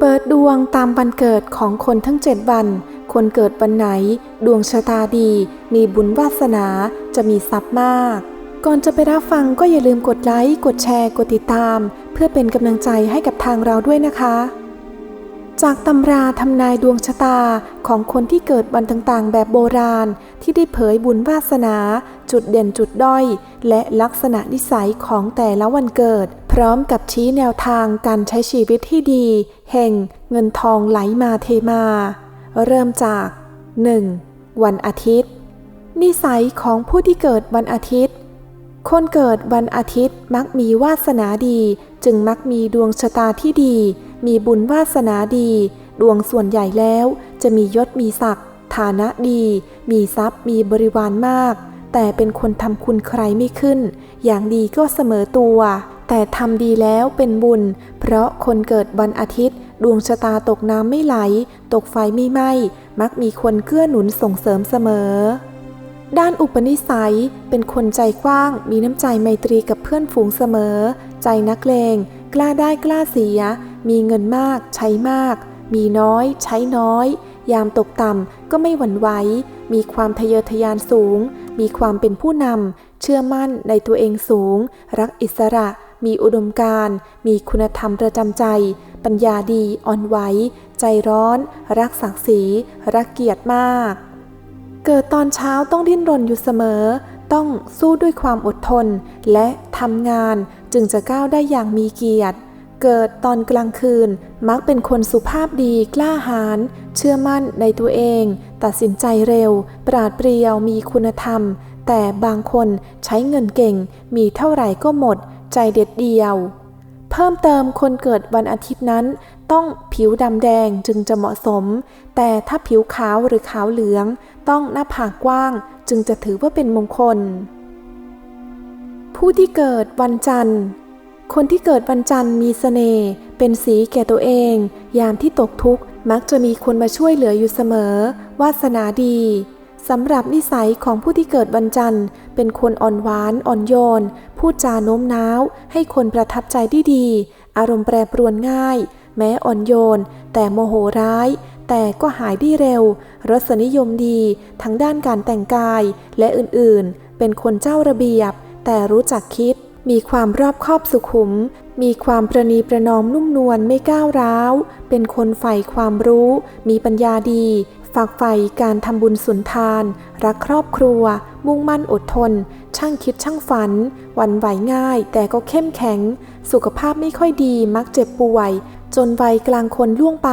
เปิดดวงตามวันเกิดของคนทั้ง7วัน คนเกิดวันไหน ดวงชะตาดี มีบุญวาสนาจะมีทรัพย์มาก ก่อนจะไปรับฟังก็อย่าลืมกดไลค์ กดแชร์ กดติดตาม เพื่อเป็นกำลังใจให้กับทางเราด้วยนะคะ จากตำราทำนายดวงชะตาของคนที่เกิดวันต่างๆ แบบโบราณ ที่ได้เผยบุญวาสนา จุดเด่นจุดด้อย และลักษณะนิสัยของแต่ละวันเกิด พร้อมกับชี้แนวทางการใช้ชีวิตที่ดีเฮงเงินทองไหลมาเทมา เริ่มจาก 1. วันอาทิตย์ นิสัยของผู้ที่เกิดวันอาทิตย์ คนเกิดวันอาทิตย์มักมีวาสนาดี จึงมักมีดวงชะตาที่ดี มีบุญวาสนาดี ดวงส่วนใหญ่แล้ว จะมียศมีศักดิ์ฐานะดี มีทรัพย์มีบริวารมาก แต่เป็นคนทำคุณใครไม่ขึ้น อย่างดีก็เสมอตัว แต่ทำดีแล้วเป็นบุญ เพราะคนเกิดวันอาทิตย์ ดวงชะตาตกน้ำไม่ไหล ตกไฟไม่ไหม้มักมีคนเกื้อหนุนส่งเสริมเสมอด้านอุปนิสัยเป็นคนใจกว้าง มีน้ำใจไมตรีกับเพื่อนฝูงเสมอ ใจนักเลง กล้าได้กล้าเสีย มีเงินมากใช้มาก มีน้อยใช้น้อย ยามตกต่ำก็ไม่หวั่นไหว มีความทะเยอทะยานสูง มีความเป็นผู้นำ เชื่อมั่นในตัวเองสูง รักอิสระ มีอุดมการมีคุณธรรมประจำใจ ปัญญาดีอ่อนไหว ใจร้อน รักศักดิ์ศรี รักเกียรติมาก เกิดตอนเช้าต้องดิ้นรนอยู่เสมอต้องสู้ด้วยความอดทน และทำงานจึงจะก้าวได้อย่างมีเกียรติ เกิดตอนกลางคืน มักเป็นคนสุภาพดีกล้าหาญเชื่อมั่นในตัวเอง ตัดสินใจเร็ว ปราดเปรียวมีคุณธรรม แต่บางคนใช้เงินเก่ง มีเท่าไหร่ก็หมด ใจเด็ดเดียว เพิ่มเติมคนเกิดวันอาทิตย์นั้น ต้องผิวดำแดงจึงจะเหมาะสม แต่ถ้าผิวขาวหรือขาวเหลือง ต้องหน้าผากกว้าง จึงจะถือว่าเป็นมงคล ผู้ที่เกิดวันจันทร์ คนที่เกิดวันจันทร์มีเสน่ห์เป็นสีแก่ตัวเอง ยามที่ตกทุกข์มักจะมีคนมาช่วยเหลืออยู่เสมอ วาสนาดีสำหรับนิสัยของผู้ที่เกิดวันจันทร์ เป็นคนอ่อนหวานอ่อนโยน พูดจาโน้มน้าว ให้คนประทับใจได้ดี อารมณ์แปรปรวนง่าย แม้อ่อนโยน แต่โมโหร้าย แต่ก็หายได้เร็ว รสนิยมดี ทั้งด้านการแต่งกายและอื่นๆ เป็นคนเจ้าระเบียบ แต่รู้จักคิด มีความรอบคอบสุขุม มีความประนีประนอมนุ่มนวลไม่ก้าวร้าว เป็นคนใฝ่ความรู้ มีปัญญาดี ฝากใฝ่การทำบุญสุนทาน รักครอบครัว มุ่งมั่นอดทน ช่างคิดช่างฝันหวันไหวง่าย แต่ก็เข้มแข็ง สุขภาพไม่ค่อยดี มักเจ็บป่วย จนวัยกลางคนล่วงไป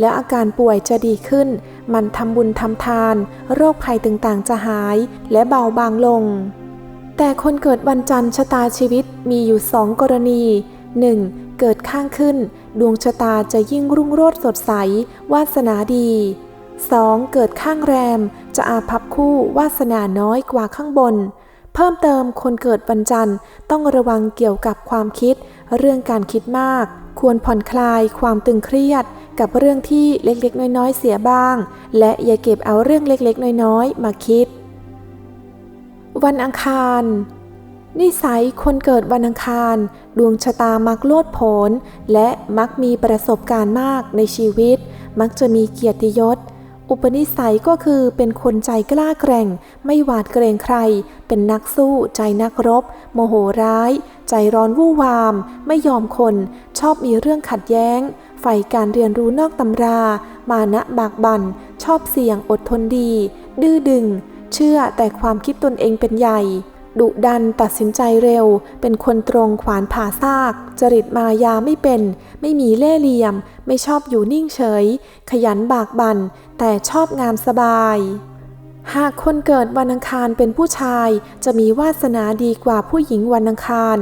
แล้วอาการป่วยจะดีขึ้น มันทำบุญทำทาน โรคภัยต่างๆจะหาย และเบาบางลง แต่คนเกิดวันจันทร์ชะตาชีวิตมีอยู่สองกรณี 1. เกิดข้างขึ้น ดวงชะตาจะยิ่งรุ่งโรจน์สดใส วาสนาดี 2. เกิดข้างแรม จะอาภัพคู่วาสนาน้อยกว่าข้างบน เพิ่มเติมคนเกิดวันจันทร์ต้องระวังเกี่ยวกับความคิด เรื่องการคิดมาก ควรผ่อนคลายความตึงเครียด กับเรื่องที่เล็กๆ น้อยๆ เสียบ้าง และอย่าเก็บเอาเรื่องเล็กๆ น้อยๆ มาคิด วันอังคาร นิสัยคนเกิดวันอังคาร ดวงชะตามักโลดโผนและมักมีประสบการณ์มากในชีวิต มักจะมีเกียรติยศ อุปนิสัยก็คือเป็นคนใจกล้าแกร่ง ไม่หวาดเกรงใคร เป็นนักสู้ใจนักรบ โมโหร้าย ใจร้อนวู่วาม ไม่ยอมคน ชอบมีเรื่องขัดแย้งใฝ่การเรียนรู้นอกตำรา มานะบากบัน่น ชอบเสี่ยงอดทนดี ดื้อดึง เชื่อแต่ความคิดตนเองเป็นใหญ่ ดุดันตัดสินใจเร็ว เป็นคนตรงขวานผ่าซาก จริตมายาไม่เป็น ไม่มีเล่ห์เหลี่ยม ไม่ชอบอยู่นิ่งเฉย ขยันบากบัน่น แต่ชอบงามสบายหากคนเกิดวันอังคารเป็นผู้ชาย จะมีวาสนาดีกว่าผู้หญิงวันอังคาร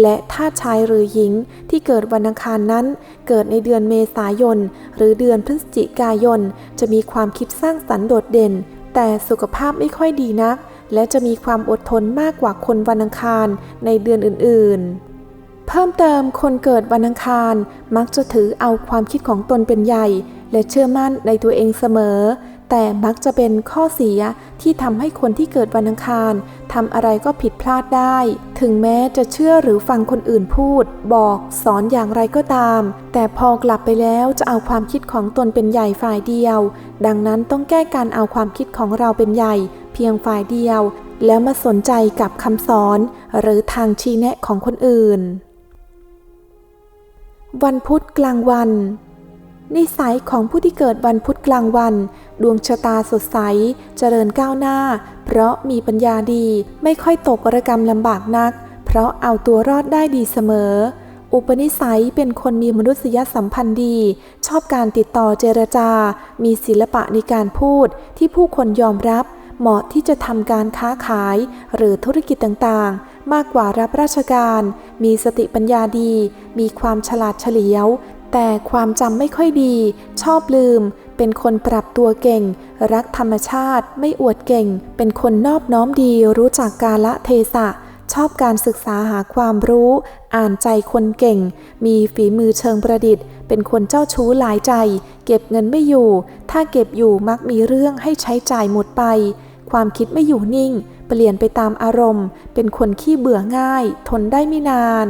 และถ้าชายหรือหญิงที่เกิดวันอังคารนั้น เกิดในเดือนเมษายน หรือเดือนพฤศจิกายน จะมีความคิดสร้างสรรค์โดดเด่น แต่สุขภาพไม่ค่อยดีนัก และจะมีความอดทนมากกว่าคนวันอังคารในเดือนอื่นๆ เพิ่มเติมคนเกิดวันอังคารมักจะถือเอาความคิดของตนเป็นใหญ่ และเชื่อมั่นในตัวเองเสมอ แต่มักจะเป็นข้อเสียที่ทำให้คนที่เกิดวันอังคารทำอะไรก็ผิดพลาดได้ ถึงแม้จะเชื่อหรือฟังคนอื่นพูด บอกสอนอย่างไรก็ตาม แต่พอกลับไปแล้วจะเอาความคิดของตนเป็นใหญ่ฝ่ายเดียว ดังนั้นต้องแก้การเอาความคิดของเราเป็นใหญ่ เพียงฝ่ายเดียว แล้วมาสนใจกับคำสอน หรือทางชี้แนะของคนอื่น วันพุธกลางวัน นิสัยของผู้ที่เกิดวันพุธกลางวัน ดวงชะตาสดใส เจริญก้าวหน้า เพราะมีปัญญาดีไม่ค่อยตกระกรรมลำบากนัก เพราะเอาตัวรอดได้ดีเสมอ อุปนิสัยเป็นคนมีมนุษยสัมพันธ์ดี ชอบการติดต่อเจรจา มีศิลปะในการพูดที่ผู้คนยอมรับ เหมาะที่จะทำการค้าขาย หรือธุรกิจต่างๆ มากกว่ารับราชการ มีสติปัญญาดี มีความฉลาดเฉลียว แต่ความจำไม่ค่อยดี ชอบลืม เป็นคนปรับตัวเก่ง รักธรรมชาติ ไม่อวดเก่ง เป็นคนนอบน้อมดี รู้จักกาละเทศะ ชอบการศึกษาหาความรู้ อ่านใจคนเก่ง มีฝีมือเชิงประดิษฐ์ เป็นคนเจ้าชู้หลายใจ เก็บเงินไม่อยู่ ถ้าเก็บอยู่มักมีเรื่องให้ใช้จ่ายหมดไป ความคิดไม่อยู่นิ่ง เปลี่ยนไปตามอารมณ์ เป็นคนขี้เบื่อง่าย ทนได้ไม่นาน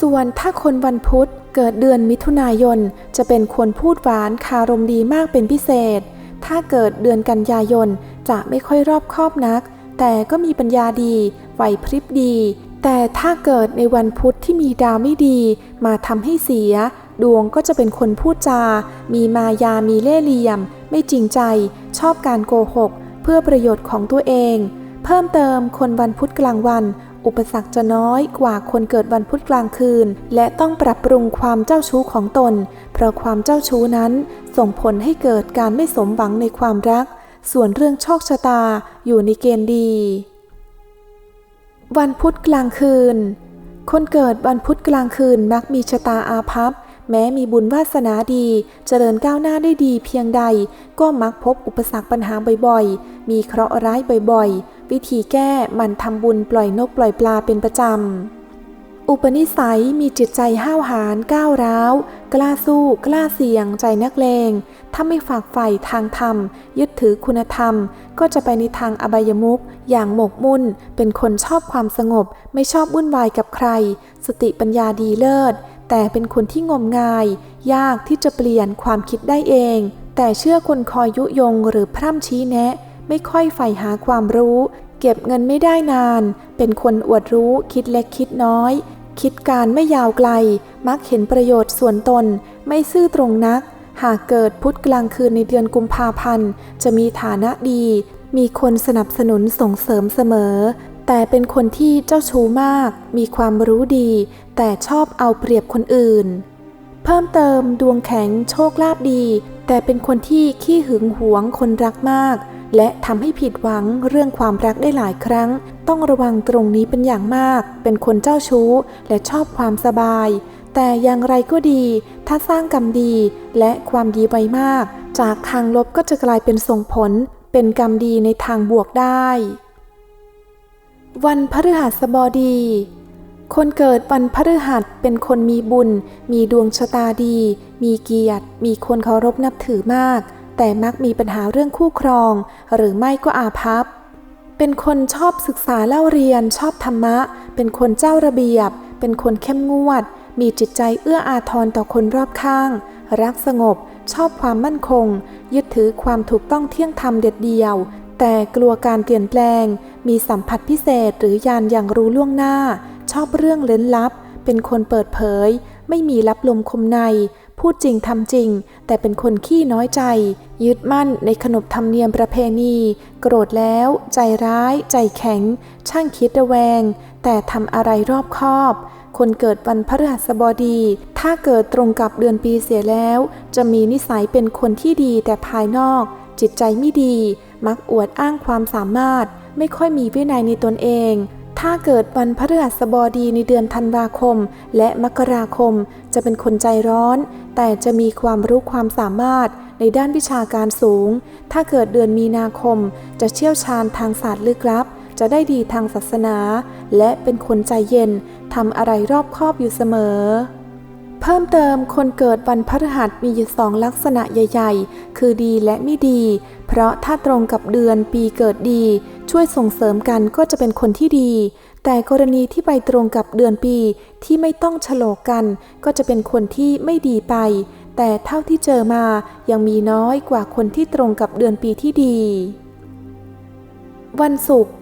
ส่วนถ้าคนวันพุธ เกิดเดือนมิถุนายนจะเป็นคนพูดหวานคารมดีมากเป็นพิเศษ ถ้าเกิดเดือนกันยายนจะไม่ค่อยรอบคอบนัก แต่ก็มีปัญญาดีไหวพริบดี แต่ถ้าเกิดในวันพุธที่มีดาวไม่ดี มาทำให้เสีย ดวงก็จะเป็นคนพูดจา มีมายามีเล่เหลี่ยม ไม่จริงใจ ชอบการโกหก เพื่อประโยชน์ของตัวเอง เพิ่มเติมคนวันพุธกลางวัน อุปสรรคจะน้อยกว่าคนเกิดวันพุธกลางคืน และต้องปรับปรุงความเจ้าชู้ของตน เพราะความเจ้าชู้นั้นส่งผลให้เกิดการไม่สมหวังในความรัก ส่วนเรื่องโชคชะตาอยู่ในเกณฑ์ดี วันพุธกลางคืน คนเกิดวันพุธกลางคืนมักมีชะตาอาภัพแม้มีบุญวาสนาดี เจริญก้าวหน้าได้ดีเพียงใด ก็มักพบอุปสรรคปัญหาบ่อยๆ มีเคราะห์ร้ายบ่อยๆ วิธีแก้มันทำบุญปล่อยนกปล่อยปลาเป็นประจำ อุปนิสัยมีจิตใจห้าวหาญก้าวร้าว กล้าสู้ กล้าเสี่ยง ใจนักเลง ถ้าไม่ฝากใฝ่ทางธรรม ยึดถือคุณธรรม ก็จะไปในทางอบายมุขอย่างหมกมุ่น เป็นคนชอบความสงบ ไม่ชอบวุ่นวายกับใคร สติปัญญาดีเลิศ แต่เป็นคนที่งมงาย ยากที่จะเปลี่ยนความคิดได้เอง แต่เชื่อคนคอยยุยงหรือพร่ำชี้แนะ ไม่ค่อยใฝ่หาความรู้ เก็บเงินไม่ได้นาน เป็นคนอวดรู้คิดเล็กคิดน้อย คิดการไม่ยาวไกล มักเห็นประโยชน์ส่วนตน ไม่ซื่อตรงนัก หากเกิดพุธกลางคืนในเดือนกุมภาพันธ์ จะมีฐานะดี มีคนสนับสนุนส่งเสริมเสมอ แต่เป็นคนที่เจ้าชู้มาก มีความรู้ดี แต่ชอบเอาเปรียบคนอื่น เพิ่มเติมดวงแข็งโชคลาภดี แต่เป็นคนที่ขี้หึงหวงคนรักมาก และทำให้ผิดหวังเรื่องความรักได้หลายครั้ง ต้องระวังตรงนี้เป็นอย่างมาก เป็นคนเจ้าชู้ และชอบความสบาย แต่อย่างไรก็ดี ถ้าสร้างกรรมดีและความดีไว้มาก จากทางลบก็จะกลายเป็นส่งผล เป็นกรรมดีในทางบวกได้ วันพฤหัสบดีคนเกิดวันพฤหัสเป็นคนมีบุญ มีดวงชะตาดี มีเกียรติ มีคนเคารพนับถือมาก แต่มักมีปัญหาเรื่องคู่ครอง หรือไม่ก็อาภัพ เป็นคนชอบศึกษาเล่าเรียน ชอบธรรมะ เป็นคนเจ้าระเบียบ เป็นคนเข้มงวด มีจิตใจเอื้ออาทรต่อคนรอบข้าง รักสงบ ชอบความมั่นคง ยึดถือความถูกต้องเที่ยงธรรมเด็ดเดียว แต่กลัวการเปลี่ยนแปลง มีสัมผัสพิเศษหรือยานอย่างรู้ล่วงหน้า ชอบเรื่องเล้นลับ เป็นคนเปิดเผย ไม่มีลับลมคมใน พูดจริงทำจริง แต่เป็นคนขี้น้อยใจ ยึดมั่นในขนบธรรมเนียมประเพณี โกรธแล้ว ใจร้าย ใจแข็ง ช่างคิดระแวง แต่ทำอะไรรอบคอบ คนเกิดวันพฤหัสบดี ถ้าเกิดตรงกับเดือนปีเสียแล้ว จะมีนิสัยเป็นคนที่ดีแต่ภายนอก จิตใจไม่ดี มักอวดอ้างความสามารถ ไม่ค่อยมีวินัยในตนเอง ถ้าเกิดวันพฤหัสบดีในเดือนธันวาคม และมกราคมจะเป็นคนใจร้อน แต่จะมีความรู้ความสามารถในด้านวิชาการสูง ถ้าเกิดเดือนมีนาคม จะเชี่ยวชาญทางศาสตร์ลึกลับ จะได้ดีทางศาสนา และเป็นคนใจเย็นทำอะไรรอบคอบอยู่เสมอ เพิ่มเติมคนเกิดวันพฤหัสมีอยู่สองลักษณะใหญ่ ๆ คือดีและไม่ดี เพราะถ้าตรงกับเดือนปีเกิดดี ช่วยส่งเสริมกันก็จะเป็นคนที่ดี แต่กรณีที่ไปตรงกับเดือนปีที่ไม่ต้องฉลกกัน ก็จะเป็นคนที่ไม่ดีไป แต่เท่าที่เจอมายังมีน้อยกว่าคนที่ตรงกับเดือนปีที่ดี วันศุกร์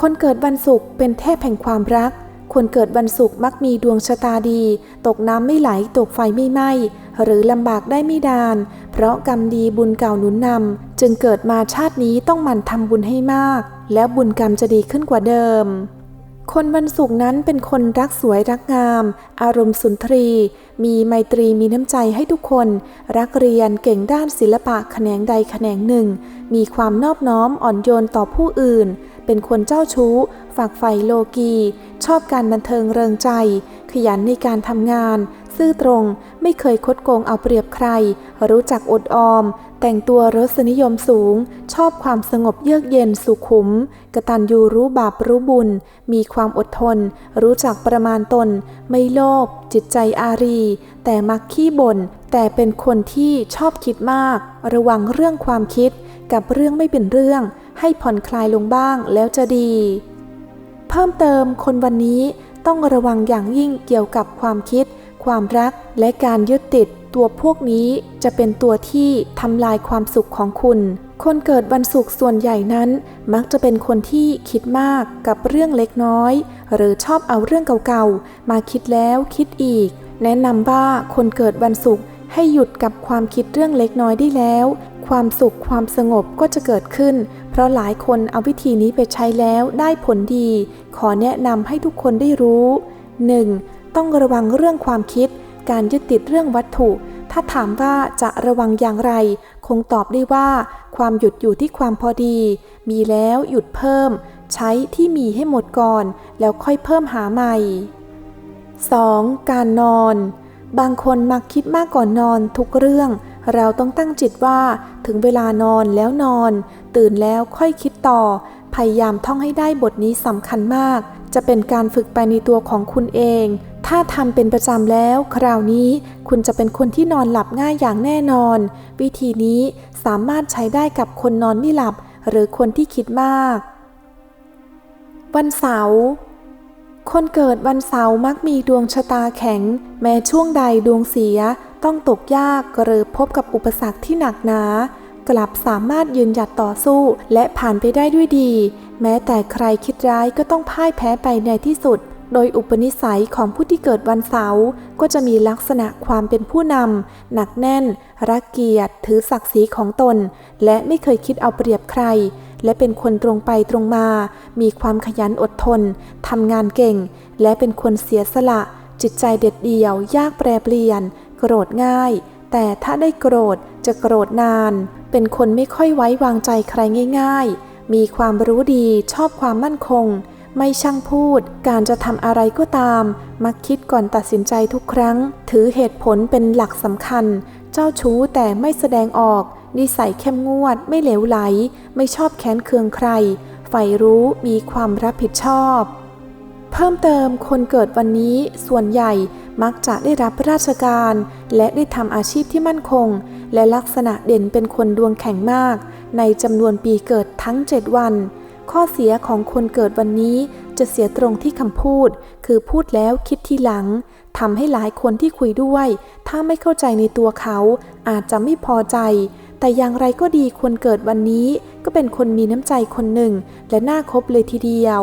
คนเกิดวันศุกร์เป็นเทพแห่งความรัก คนเกิดวันศุกร์มักมีดวงชะตาดี ตกน้ำไม่ไหล ตกไฟไม่ไหม้ หรือลำบากได้ไม่ดาน เพราะกรรมดีบุญเก่าหนุนนำจึงเกิดมาชาตินี้ต้องหมั่นทำบุญให้มาก แล้วบุญกรรมจะดีขึ้นกว่าเดิม คนวันศุกร์นั้นเป็นคนรักสวยรักงาม อารมณ์สุนทรี มีไมตรีมีน้ำใจให้ทุกคน รักเรียนเก่งด้านศิลปะแขนงใดแขนงหนึ่ง มีความนอบน้อมอ่อนโยนต่อผู้อื่น เป็นคนเจ้าชู้ ฝากใฝ่โลกี ชอบการบันเทิงเริงใจ ขยันในการทำงาน ซื่อตรง ไม่เคยคดโกงเอาเปรียบใคร รู้จักอดออม แต่งตัวรสนิยมสูง ชอบความสงบเยือกเย็นสุขุม กตัญญูรู้บาปรู้บุญ มีความอดทน รู้จักประมาณตน ไม่โลภ จิตใจอารี แต่มักขี้บ่น แต่เป็นคนที่ชอบคิดมาก ระวังเรื่องความคิด กับเรื่องไม่เป็นเรื่องให้ผ่อนคลายลงบ้างแล้วจะดี เพิ่มเติมคนวันนี้ต้องระวังอย่างยิ่งเกี่ยวกับความคิด ความรักและการยึดติด ตัวพวกนี้จะเป็นตัวที่ทำลายความสุขของคุณ คนเกิดวันศุกร์ส่วนใหญ่นั้น มักจะเป็นคนที่คิดมากกับเรื่องเล็กน้อย หรือชอบเอาเรื่องเก่าๆ มาคิดแล้วคิดอีก แนะนำว่าคนเกิดวันศุกร์ให้หยุดกับความคิดเรื่องเล็กน้อยได้แล้ว ความสุขความสงบก็จะเกิดขึ้น ราะหลายคนเอาวิธีนี้ไปใช้แล้วได้ผลดี ขอแนะนำให้ทุกคนได้รู้ 1. ต้องระวังเรื่องความคิด การยึดติดเรื่องวัตถุ ถ้าถามว่าจะระวังอย่างไร คงตอบได้ว่า ความหยุดอยู่ที่ความพอดี มีแล้วหยุดเพิ่ม ใช้ที่มีให้หมดก่อน แล้วค่อยเพิ่มหาใหม่ 2. การนอน บางคนมักคิดมากก่อนนอนทุกเรื่อง เราต้องตั้งจิตว่าถึงเวลานอนแล้วนอน ตื่นแล้วค่อยคิดต่อ พยายามท่องให้ได้บทนี้สำคัญมาก จะเป็นการฝึกไปในตัวของคุณเอง ถ้าทำเป็นประจำแล้ว คราวนี้คุณจะเป็นคนที่นอนหลับง่ายอย่างแน่นอน วิธีนี้สามารถใช้ได้กับคนนอนไม่หลับ หรือคนที่คิดมาก วันเสาร์คนเกิดวันเสาร์มักมีดวงชะตาแข็ง แม้ช่วงใดดวงเสีย ต้องตกยากหรือพบกับอุปสรรคที่หนักหนา กลับสามารถยืนหยัดต่อสู้และผ่านไปได้ด้วยดี แม้แต่ใครคิดร้ายก็ต้องพ่ายแพ้ไปในที่สุด โดยอุปนิสัยของผู้ที่เกิดวันเสาร์ก็จะมีลักษณะความเป็นผู้นำหนักแน่น รักเกียรติถือศักดิ์ศรีของตน และไม่เคยคิดเอาเปรียบใคร และเป็นคนตรงไปตรงมา มีความขยันอดทนทำงานเก่ง และเป็นคนเสียสละจิตใจเด็ดเดี่ยว ยากแปรเปลี่ยน โกรธง่าย แต่ถ้าได้โกรธจะโกรธนาน เป็นคนไม่ค่อยไว้วางใจใครง่าย ๆ มีความรู้ดีชอบความมั่นคง ไม่ช่างพูด การจะทำอะไรก็ตาม มักคิดก่อนตัดสินใจทุกครั้ง ถือเหตุผลเป็นหลักสำคัญ เจ้าชู้แต่ไม่แสดงออก นิสัยเข้มงวด ไม่เหลวไหล ไม่ชอบแค้นเคืองใคร ใฝ่รู้มีความรับผิดชอบ เพิ่มเติมคนเกิดวันนี้ส่วนใหญ่มักจะได้รับราชการ และได้ทำอาชีพที่มั่นคง และลักษณะเด่นเป็นคนดวงแข็งมาก ในจำนวนปีเกิดทั้ง 7 วัน ข้อเสียของคนเกิดวันนี้จะเสียตรงที่คำพูด คือพูดแล้วคิดทีหลังทำให้หลายคนที่คุยด้วย ถ้าไม่เข้าใจในตัวเขา อาจจะไม่พอใจ แต่อย่างไรก็ดีคนเกิดวันนี้ ก็เป็นคนมีน้ำใจคนหนึ่ง และน่าคบเลยทีเดียว